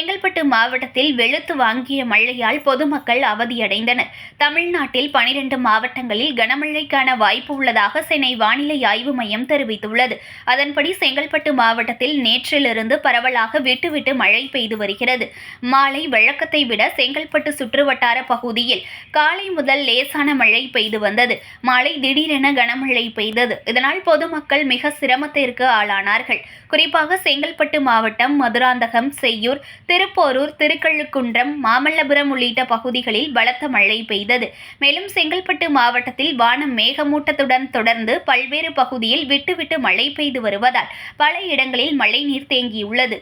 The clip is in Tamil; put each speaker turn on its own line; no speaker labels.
செங்கல்பட்டு மாவட்டத்தில் வெளுத்து வாங்கிய மழையால் பொதுமக்கள் அவதியடைந்தனர் தமிழ்நாட்டில் பனிரெண்டு மாவட்டங்களில் கனமழைக்கான வாய்ப்பு உள்ளதாக சென்னை வானிலை ஆய்வு மையம் தெரிவித்துள்ளது அதன்படி செங்கல்பட்டு மாவட்டத்தில் நேற்றிலிருந்து பரவலாக விட்டுவிட்டு மழை பெய்து வருகிறது மாலை வழக்கத்தை விட செங்கல்பட்டு சுற்றுவட்டார பகுதியில் காலை முதல் லேசான மழை பெய்து வந்தது மாலை திடீரென கனமழை பெய்தது இதனால் பொதுமக்கள் மிக சிரமத்திற்கு ஆளானார்கள் குறிப்பாக செங்கல்பட்டு மாவட்டம் மதுராந்தகம் செய்யூர் திருப்போரூர் திருக்கழுக்குன்றம் மாமல்லபுரம் உள்ளிட்ட பகுதிகளில் பலத்த மழை பெய்தது மேலும் செங்கல்பட்டு மாவட்டத்தில் வானம் மேகமூட்டத்துடன் தொடர்ந்து பல்வேறு பகுதியில் விட்டுவிட்டு மழை பெய்து வருவதால் பல இடங்களில் மழைநீர் தேங்கியுள்ளது